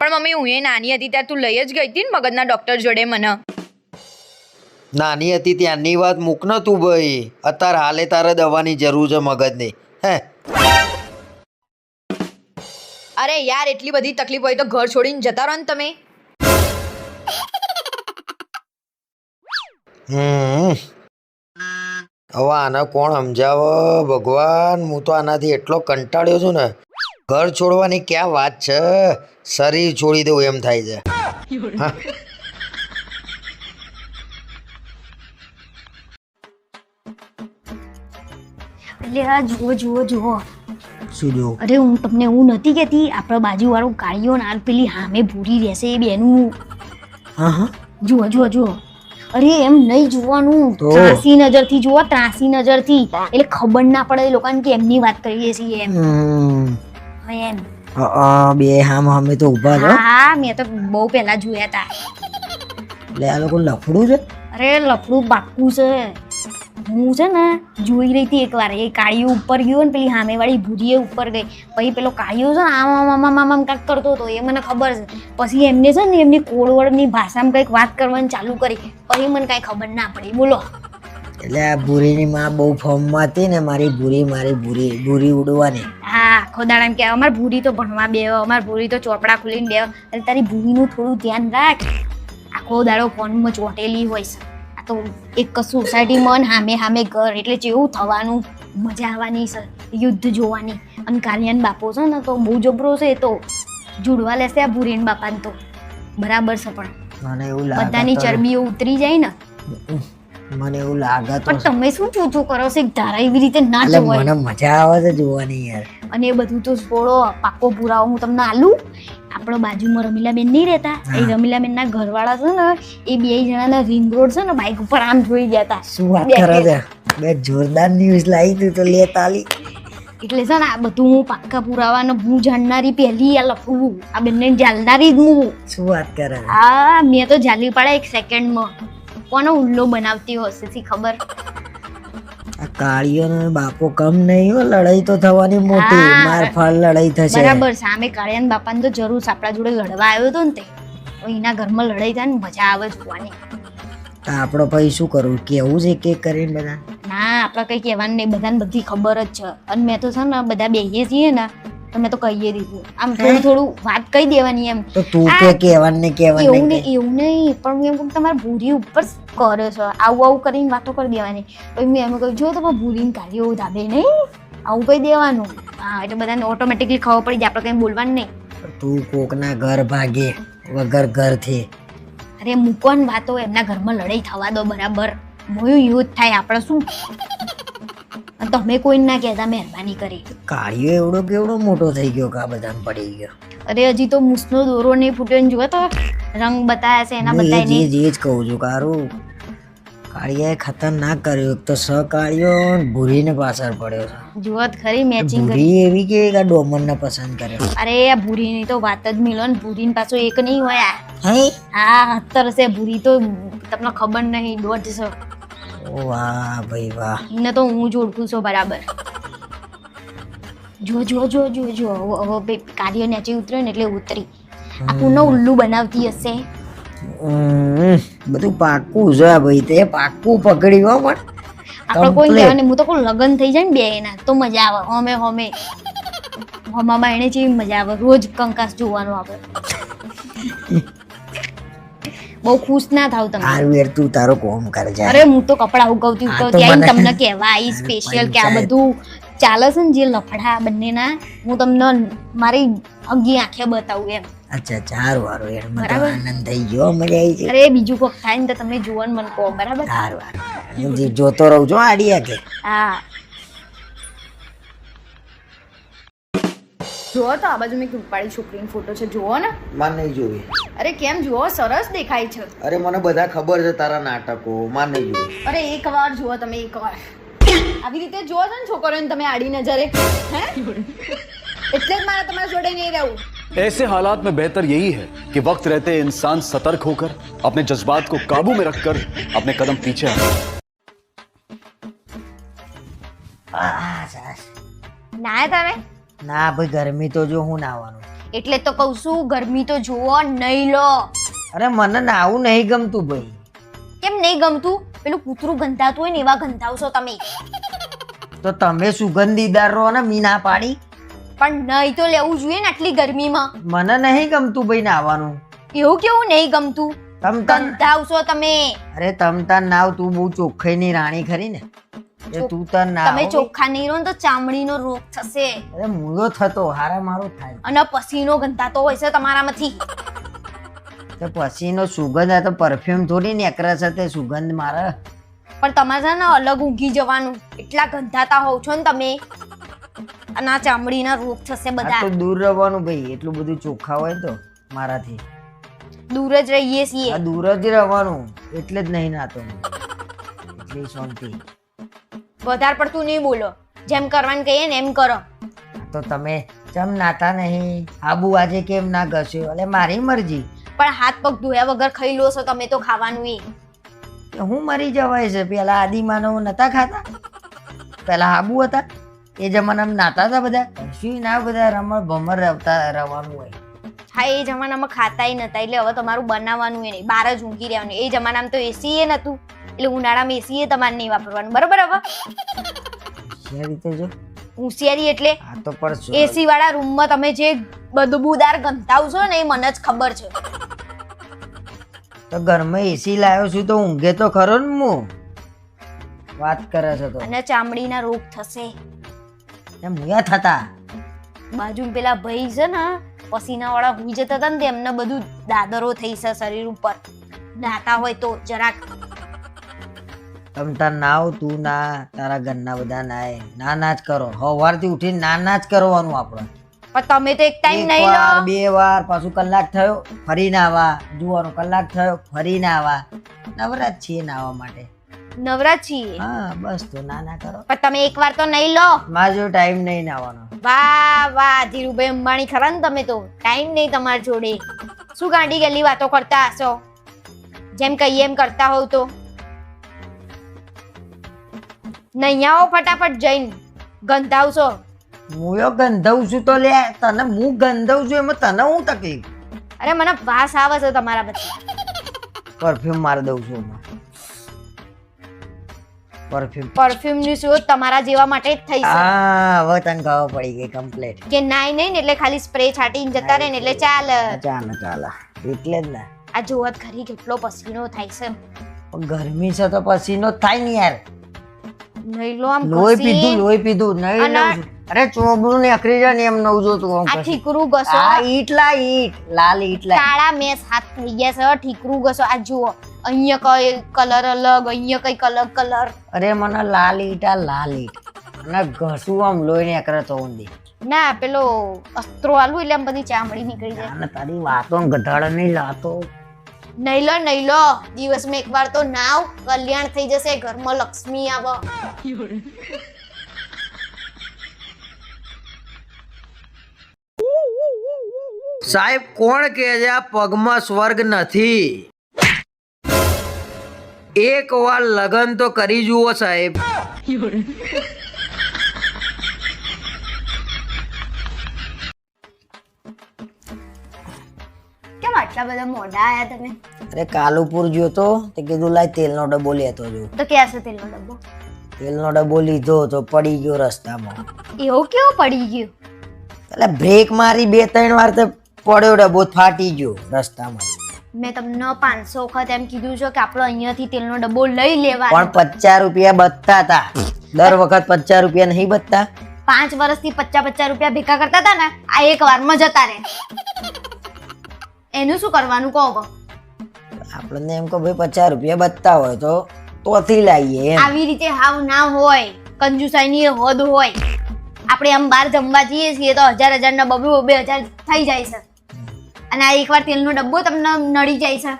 પણ મમ્મી હું એ નાની હતી ત્યાં તું લઈ જ ગઈ હતી ને મગજના ડૉક્ટર જોડે મને. નાની હતી ત્યાંની વાત મૂક ન તું ભાઈ. અત્યારે હાલે તારે દવાની જરૂર છે મગજની. હે? અરે યાર એટલી બધી તકલીફ હોય તો ઘર છોડીને જતા રહો ને તમે. હમ. હવે આને કોણ સમજાવે? ભગવાન હું તો આનાથી એટલો કંટાળ્યો છું ને. ઘર છોડવાની ક્યાં વાત છે? શરીર છોડી દેવું એમ થાય છે. એટલે આ જુઓ જુઓ જુઓ. શું જો અરે હું તમને એવું નથી કહેતી આપણા બાજુવાળું કાળીઓ ને પેલી હામે ભૂરી રહેશે એ બેનું. હા હા. જુઓ જુઓ જુઓ. અરે એમ નહીં જોવાનું? ત્રાસી નજરથી જુઓ ત્રાસી નજરથી. એટલે ખબર ના પડે એ લોકોને કે એમની વાત કરીએ છીએ એમ. એમ અ, અ, બે હામ અમે તો ઊભા છો. હા મેં તો બહુ પહેલા જોયા હતા એટલે આ લોકો લફડું છે? અરે લફડું બાકું છે. હું છે ને જોઈ રહી હતી એકવાર. એ કાળીઓ ઉપર ગયો ને પેલી સામેવાળી ભૂરીએ ઉપર ગઈ. પછી પેલો કાળીઓ છે ને આમ આમ આમ આમ આમ કાંઈક કરતો હતો. એ મને ખબર છે. પછી એમને છે ને એમની કોળવળની ભાષામાં કંઈક વાત કરવાની ચાલુ કરી. પછી મને કાંઈ ખબર ના પડી. બોલો. એટલે આ ભૂરીની માં બહુ ફોર્મમાં હતી ને મારી ભૂરી મારી ભૂરી ભૂરી ઉડવાની. હા આખો એમ કે અમાર ભૂરી તો ભણવા બે અમાર ભૂરી તો ચોપડા ખોલીને બે એટલે તારી ભૂરીનું થોડું ધ્યાન રાખ. આખો દાડો ફોનમાં ચોટેલી હોય છે. આ તો એક સોસાયટી મન હામે હામે ઘર એટલે જેવું થવાનું મજા આવવાની છે યુદ્ધ જોવાની. અને કાલિયાન બાપો છે ને તો બહુ જબરો છે એ તો. જુડવા લેશે આ ભૂરીન બાપાને તો. બરાબર છે પણ. મને એવું બધાની ચરબીઓ ઉતરી જાય ને. મને એવું લાગે તો પણ તમે શું ચૂચું કરો છો? એક ધારા એવી રીતે ના જોવાય. મને મજા આવે છે જોવાની યાર. અને એ બધું તો છોડો પાકો પુરાવો હું તમને આલું. આપણો બાજુમાં રમીલાબેન નહીં રહેતા. એ ના ઘર ઘરવાળા છે ને એ બે જણાના રિંગ રોડ છે ને બાઇક ઉપર આમ જોઈ ગયા હતા શું વાત કરે છે? બે જોરદાર ન્યૂઝ લાવી તું તો લે તાલી. એટલે છે ને આ બધું હું પાક્કા પુરાવાનો હું જાણનારી પહેલી આ લખવું આ બંને જાલનારી જ હું. શું વાત કરે હા આ મેં તો જાલી પાડે એક સેકન્ડમાં કોનો ઉલ્લો બનાવતી હશે થી ખબર? આ બાપો કમ નહીં હો લડાઈ તો થવાની મોટી. હા. માર ફાળ લડાઈ થશે. બરાબર સામે કાળિયાન બાપાને તો જરૂર આપણા જોડે લડવા આવ્યો તો ને તે. એના ઘરમાં લડાઈ થાય ને મજા આવે જોવાની. તો આપણો પછી શું કરવું કેવું છે કે કરીને બધા ના આપણે કઈ કહેવાનું નહીં બધાને બધી ખબર જ છે. અને મેં તો છે ને બધા બેહીએ છીએ ને તો તો કહીએ દીધું. આમ થોડું થોડું વાત કહી દેવાની એમ. તો તું કે કહેવાનું ને કહેવાનું એવું નહીં એવું નહીં પણ હું એમ કહું તમારે ભૂરી ઉપર કરે છે. આવું આવું કરીને વાતો કરી દેવાની. પછી મેં એમ કહ્યું જો તમે ભૂરીને કાઢી એવું ધાબે નહીં. આવું કહી દેવાનું. હા એટલે બધાને ઓટોમેટિકલી ખબર પડી જાય આપણે કંઈ બોલવાનું નહીં. તું કોકના ઘર ભાગે વગર ઘરથી. અરે મૂકવાની વાતો એમના ઘરમાં લડાઈ થવા દો બરાબર. મોયું યુદ્ધ થાય આપણે શું? અને તમે કોઈને ના કહેતા મહેરબાની કરી. કાળિયો એવડો કેવડો મોટો થઈ ગયો કા આ બધાને પડી ગયો? અરે હજી તો મૂસનો દોરો નહીં ફૂટ્યો ને જુઓ તો રંગ બતાયા છે એના બતાય નહીં. જ જ કહું છું કારું કાળિયાએ ખતરનાક કર્યું. એક તો સ કાળિયો ને ભૂરીને પાછળ પડ્યો છે. જુઓ ખરી મેચિંગ કરી. ભૂરી એવી કે આ ડોમનને પસંદ કરે અરે આ ભૂરીની તો વાત જ મિલો ને ભૂરીને પાછો એક નહીં હોય આ. હે? હા હત્તર છે ભૂરી તો તમને ખબર નહીં દોઢ છે ઓ વાહ ભાઈ વાહ. ને તો હું જ ઓળખું છું બરાબર. જો જો જો જો જો હવે- બે કાર્ય નેચે ઉતરે ને એટલે ઉતરી. આ પૂનો ઉલ્લુ બનાવતી હશે. બધું પાક્કું છે ભાઈ તે પાક્કું પકડ્યું હો પણ આપણે કોઈ. કહેવાની હું તો કોઈ લગ્ન થઈ જાય ને બે એના તો મજા આવે હોમે હોમે. હોમામાં એને જેવી મજા આવે રોજ કંકાસ જોવાનું આપણે બહુ ખુશ ના થાવ તમે હારું વેર તું તારો કોમ કર જા. અરે હું તો કપડા ઉગવતી ઉગવતી આઈ તમને કહેવા આઈ સ્પેશિયલ કે આ બધું ચાલે છે ને જે લફડા બંનેના હું તમને મારી અગી આંખે બતાવું એમ. અચ્છા સારું વારો યાર મને બરાબર. આનંદ થઈ ગયો મજા આવી છે અરે બીજું કોઈક થાય ને તો તમે જોવાનું મને કહો બરાબર? સારું હારું. હું જોતો રહું છું આડિયા કે હા. જુઓ તો આ બાજુ મેં એક રૂપાળી છોકરીનો ફોટો છે જુઓ ને માન નહીં જોવી અરે કેમ જુઓ સરસ દેખાય છે અરે મને બધા ખબર છે તારા નાટકો માન નહીં જોવી અરે એક વાર જુઓ તમે એક વાર આવી રીતે જુઓ છો ને છોકરીઓને તમે આડી નજરે હે એટલે જ મારે તમારા જોડે નહીં રહેવું ऐसे हालात में बेहतर यही है कि वक्त रहते इंसान सतर्क होकर अपने जज्बात को काबू में रखकर अपने कदम पीछे हटाए આ સાસ. ના તમે ના ભાઈ ગરમી તો જો હું નાવાનું. એટલે તો કહું છું ગરમી તો જુઓ નહીં લો. અરે મને નાવું નહીં ગમતું ભાઈ. કેમ નહીં ગમતું? પેલું કૂતરું ગંધાતું હોય ને એવા ગંધાવશો તમે. તો તમે સુગંધીદાર રહો ને મી ના પાડી. પણ નહીં તો લેવું જોઈએ ને આટલી ગરમીમાં. મને નહીં ગમતું ભાઈ નાવાનું. એવું કેવું નહીં ગમતું? તમ ગંધાવશો તમે. અરે તમ તાર નાવ તું બહુ ની રાણી ખરી ને. એ તું તન ના તમે ચોખ્ખા નહીં રહો ને તો ચામડીનો રોગ થશે. અરે મૂળો થતો હારા મારો થાય. અને પસીનો ગંધાતો હોય છે તમારામાંથી. તો પસીનો સુગંધ આ તો પરફ્યુમ થોડી નીકળે છે તે સુગંધ મારે. પણ તમારે છે ને અલગ ઊંઘી જવાનું. એટલા ગંધાતા હોવ છો ને તમે. અને આ ચામડીના રોગ થશે બધા. તો દૂર રહેવાનું ભાઈ એટલું બધું ચોખ્ખા હોય તો મારાથી. દૂર જ રહીએ છીએ. દૂર જ રહેવાનું એટલે જ નહીં નાતો. એટલી શાંતિ. વધારે પડતું નહીં બોલો. જેમ કરવાનું કહીએ ને એમ કરો. તો તમે ચમ નાતા નહીં? આબુ આજે કેમ ના ઘસ્યો? એટલે મારી મરજી. પણ હાથ પગ ધોયા વગર ખાઈ લો છો તમે તો ખાવાનું એ. હું મરી જવાય છે? પેલા આદિમાનવ નતા ખાતા? પેલા આબુ હતા? એ જમાનામાં નાતા હતા બધા? શું ના બધા રમણ ભમર રમતા રવાનું હોય. હા એ જમાનામાં ખાતાય નતા. એટલે હવે તમારું બનાવવાનું એ નહીં. બહાર જ ઊંઘી રહેવાનું. એ જમાનામાં તો એસી એ નતું. એટલે ઉનાળામાં એસી એ તમારે નહીં વાપરવાનું. બરોબર હવે? હોશિયારી તો જો. હોશિયારી એટલે આ તો પડશો. એસી વાળા રૂમમાં તમે જે બદબૂદાર ગંધાવશો ને એ મને જ ખબર છે. તો ઘરમાં એસી લાવ્યો છું તો ઊંઘે તો ખરો ને હું વાત કરે છે તો. અને ચામડીના રોગ થશે. એમ મુયા થતા? બાજુ પેલા ભાઈ છે ને પસીના વાળા હુઈ જતા હતા ને એમને બધું દાદરો થઈ છે શરીર ઉપર. નાતા હોય તો જરાક તમ તાર નાવ તું ના તારા ઘરના બધા નાય ના ના જ કરો. સવારથી ઉઠીને ના ના જ કરવાનું આપણે. પણ તમે તો એક ટાઈમ નહીં લો બે વાર પાછું કલાક થયો ફરી નાવા જુવાનો કલાક થયો ફરી નાવા નવરા જ છીએ નાવા માટે. નવરા છીએ? હા બસ તો ના ના કરો. પણ તમે એક વાર તો નહીં લો. મારો જો ટાઈમ નહીં નાવાનો વાહ વાહ ધીરુભાઈ અંબાણી ખરા ને તમે તો. ટાઈમ નહીં તમારી જોડે. શું ગાંડી ગેલી વાતો કરતા હશો? જેમ કહીએ એમ કરતા હોવ તો. આવો ફટાફટ જઈને ગંધાવશો. હું યો ગંધવું છું તો લે તને હું ગંધવું છું એમાં તને હું તકલીફ? અરે મને વાસ આવે છે તમારા બધા. પરફ્યુમ મારી દઉં છું પરફ્યુમ. પરફ્યુમની શોધ તમારા જેવા માટે જ થઈ છે. હા હવે તને ખબર પડી ગઈ કમ્પ્લીટ કે નાઈ નહીં ને એટલે ખાલી સ્પ્રે છાંટીને જતા રહે ને એટલે ચાલ. ચાલે ચાલે. એટલે જ ને. આ જોવત ખરી કેટલો પસીનો થાય છે. ગરમી છે તો પસીનો થાય ને યાર. નહીં લો આમ લોહી પીધું લોહી પીધું નહીં. અરે ચોબડું ને અકરી જાય ને એમ નવ જોતું આમ આ ઠીકરું ઘસો. આ ઈટલા ઈટ લાલ ઈટલા કાળા મેસ હાથ થઈ ગયા છે ઠીકરું ઘસો. આ જુઓ અહીંયા કઈ કલર અલગ અહીંયા કઈ કલર કલર. અરે મને લાલ ઈટા લાલ ઈટ. અને ઘસું આમ લોહી ને અકરે તો ઊંધી. ના પેલો અસ્ત્રો આલું એટલે આમ બધી ચામડી નીકળી જાય. અને તારી વાતો ગધાડા નહીં લાતો. નહીં લો નહીં લો. દિવસમાં એકવાર તો નાવ. કલ્યાણ થઈ જશે. ઘરમાં લક્ષ્મી આવો. સાહેબ, કોણ કહે છે આ પગમાં સ્વર્ગ નથી? એક વાર લગન તો કરી જુઓ સાહેબ. આટલા બધા મોઢા આયા તમે? અરે કાલુપુર ગયો તો તે કીધું લાય તેલનો ડબ્બો લેતો જો. તો ક્યાં છે તેલનો ડબ્બો? તેલનો ડબ્બો લીધો તો પડી ગયો રસ્તામાં. એવો કેવો પડી ગયો? એટલે બ્રેક મારી બે ત્રણ વાર તો પડ્યો ડબ્બો ફાટી ગયો રસ્તામાં. મેં તમને પાંચસો વખત એમ કીધું છે કે આપણો અહીંયાથી તેલનો ડબ્બો લઈ લેવા પણ પચાસ રૂપિયા બચતા હતા દર વખત પચાસ રૂપિયા નહીં બચતા. પાંચ વર્ષથી પચાસ પચાસ રૂપિયા ભેગા કરતા હતા ને આ એક વારમાં જતા રહે. એનું શું કરવાનું કહો. આપણને એમ કહો ભાઈ પચાસ રૂપિયા બચતા હોય તો તોથી લાવીએ આવી રીતે હાવ ના હોય કંજુસાઈની હદ હોય. આપણે આમ બહાર જમવા જઈએ છીએ તો હજાર હજાર ના બબે હજાર થઈ જાય છે. અને આ એકવાર તેલનો ડબ્બો તમને નડી જાય છે.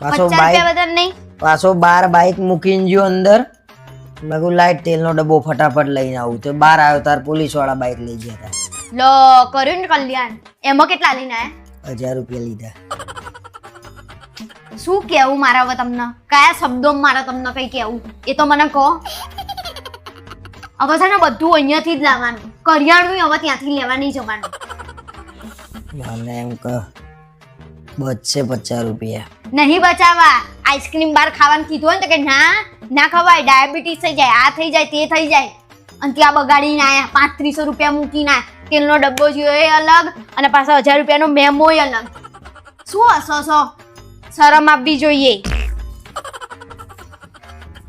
પાછો બાઈક વધારે નહીં. પાછો બાર બાઈક મૂકીને જો અંદર. મેં કહું લાઈટ તેલનો ડબ્બો ફટાફટ લઈને આવું. તો બહાર આવ્યો તાર પોલીસવાળા બાઈક લઈ ગયા લો કર્યું ને કલ્યાણ? એમાં કેટલા લઈને આયા? હતા હજાર રૂપિયા લીધા. શું કેવું મારા હવે તમને? કયા શબ્દો મારા તમને કઈ કેવું? એ તો મને કહો. હવે છે ને બધું અહીંયાથી જ લાવવાનું. કરિયાણું હવે ત્યાંથી લેવા નહીં જવાનું મને એમ કે બચશે પચાસ રૂપિયા. નહીં બચાવવા. આઈસ્ક્રીમ બાર ખાવાનું કીધું હોય ને તો કે ના ના ખવાય. ડાયાબિટીસ થઈ જાય આ થઈ જાય તે થઈ જાય. અને ત્યાં બગાડીને આયા પાંત્રીસો રૂપિયા મૂકીને આયા. તેલનો ડબ્બો જોયો એ અલગ અને પાછા હજાર રૂપિયાનો મેમોય અલગ. શું હસો છો શરમ આપવી જોઈએ.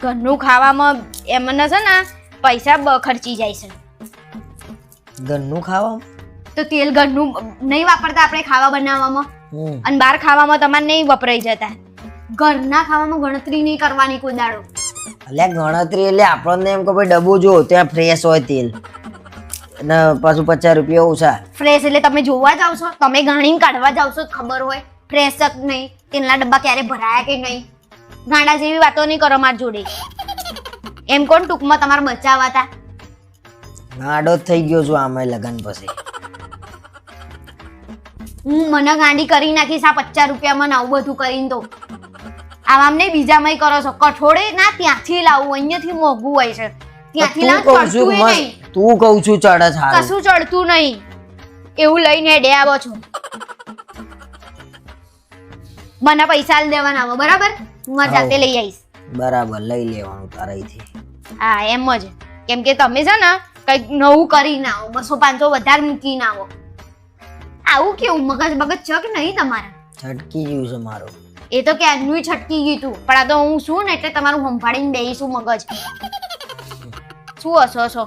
ઘરનું ખાવામાં એમને છે ને પૈસા ખર્ચી જાય છે. ઘરનું ખાવા તો તેલ ઘરનું નહીં વાપરતા આપણે ખાવા બનાવવામાં. અને બહાર ખાવામાં તમારે નહીં વપરાઈ જતા. ઘરના ખાવામાં ગણતરી નહીં કરવાની કોઈ દાડો. એટલે ગણતરી એટલે આપણને એમ કે ભાઈ ડબ્બો જો ત્યાં ફ્રેશ હોય તેલ. અને પાછું પચાસ રૂપિયા ઓછા ફ્રેશ એટલે તમે જોવા જાવ છો તમે ગાણીને કાઢવા જાવ છો ખબર હોય. ફ્રેશ જ નહીં. તેલના ડબ્બા ક્યારે ભરાયા કે નહીં? ગાંડા જેવી વાતો નહીં કરો મારી જોડે. એમ કોણ ટૂંકમાં તમારે બચાવવા હતા ગાંડો જ થઈ ગયો છું આમે લગન પછી. હું મને ગાંડી કરી નાખીશ આ પચાસ રૂપિયામાં ને આવું બધું કરીને તો. આમ નહીં બીજામાં કરો છો. કઠોળે ના ત્યાંથી લાવું અહીંયાથી મોંઘું હોય છે. ત્યાંથી લાવું નહીં. તું કહું છું ચડે સારું કશું ચડતું નહીં. એવું લઈને ડે આવો છો. મને પૈસા દેવાના આવો બરાબર? હું મારી જાતે લઈ આવીશ. બરાબર લઈ લેવાનું તારા અહીંથી હા એમ જ. કેમ કે તમે છે ને કંઈક નવું કરીને આવો બસો પાંચસો વધારે મૂકીને આવો. આવું કેવું મગજ મગજ ચક નહીં તમારે? છટકી ગયું છે મારું. એ તો ક્યારનું છટકી ગયું તું પણ આ તો હું છું ને એટલે તમારું સંભાળીને બેસું મગજ. શું હશો છો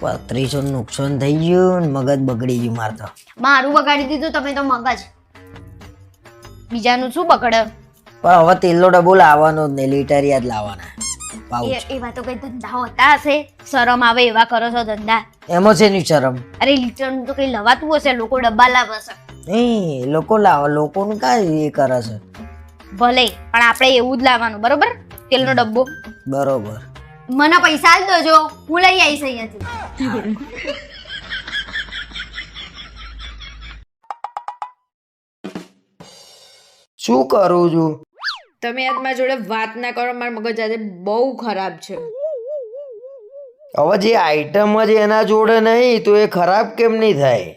પત્રીસો નુકસાન થઈ ગયું ને મગજ બગડી ગયું મારે તો. મારું બગાડી દીધું તમે તો મગજ. બીજાનું શું બગડે? પણ હવે તેલનો ડબ્બો લાવવાનો જ નહીં લીટર યાદ લાવવાના. પાઉચ. એવા તો કઈ ધંધા હોતા હશે? શરમ આવે એવા કરો છો ધંધા? એમાં છે ની શરમ. અરે લીટરનું તો કઈ લવાતું હશે? લોકો ડબ્બા લાવે છે. નહીં લોકો લાવે લોકોનું કાંઈ એ કરે છે. ભલે પણ આપણે એવું જ લાવવાનું બરોબર? તેલનો ડબ્બો. બરોબર. મને પૈસા જ દેજો હું લઈ આવીશ અહીંયાથી. શું કરું છું? તમે આજ મારા જોડે વાત ના કરો મારા મગજ આજે બહુ ખરાબ છે. હવે જે આઈટમ જ એના જોડે નહીં તો એ ખરાબ કેમ નહીં થાય?